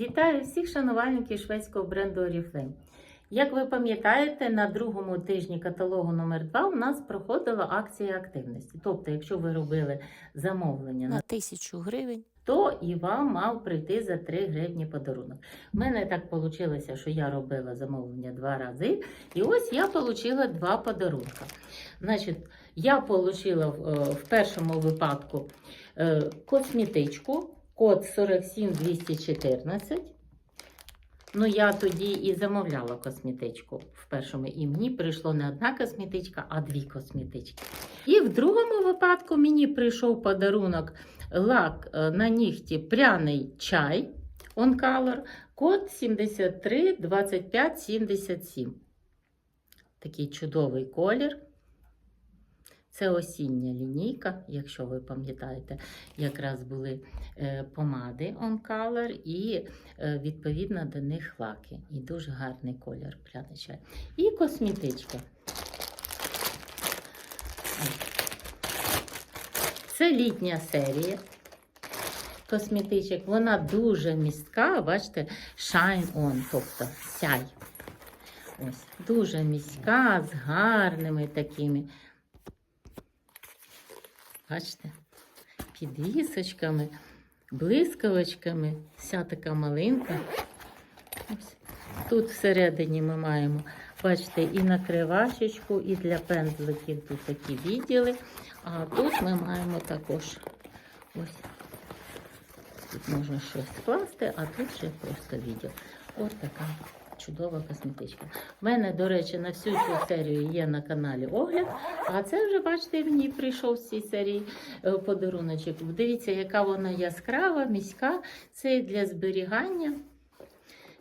Вітаю всіх шанувальників шведського бренду Oriflame. Як ви пам'ятаєте, на другому тижні каталогу номер 2 у нас проходила акція активності. Тобто, якщо ви робили замовлення на на тисячу гривень. то і вам мав прийти за 3 гривні подарунок. У мене так вийшло, що я робила замовлення два рази, і ось я отримала два подарунка. Значить, я отримала в, е, першому випадку е, косметичку, код 47214. Ну, я тоді і замовляла косметичку в першому, і мені прийшло не одна косметичка, а дві косметички. І в другому випадку мені прийшов подарунок лак е, на нігті пряний чай On Color, код 73 25 77. Такий чудовий колір. Це осіння лінійка, якщо ви пам'ятаєте, якраз були е, помади On Color і е, відповідно до них лаки. І дуже гарний колір пряний. І косметичка. Це літня серія косметичок. Вона дуже містка, бачите, shine on, тобто сяй. Ось, дуже міська, з гарними такими. Бачите, підвісочками, блискавочками, вся така малинка. Ось. Тут всередині ми маємо, бачите, і накривашечку, і для пензликів тут такі відділи. А тут ми маємо також ось. Тут можна щось скласти, а тут ще просто відділ. Ось така чудова косметичка. У мене, до речі, на всю цю серію є на каналі огляд. А це вже, бачите, мені прийшов з цієї серії е, подаруночок. Дивіться, яка вона яскрава, міська. Це для зберігання.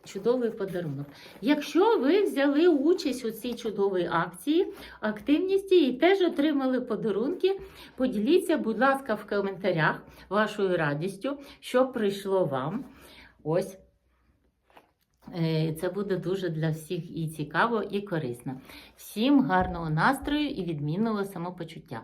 Чудовий подарунок. Якщо ви взяли участь у цій чудовій акції, активності і теж отримали подарунки, поділіться, будь ласка, в коментарях вашою радістю, що прийшло вам. Ось. Е, Це буде дуже для всіх і цікаво, і корисно. Всім гарного настрою і відмінного самопочуття.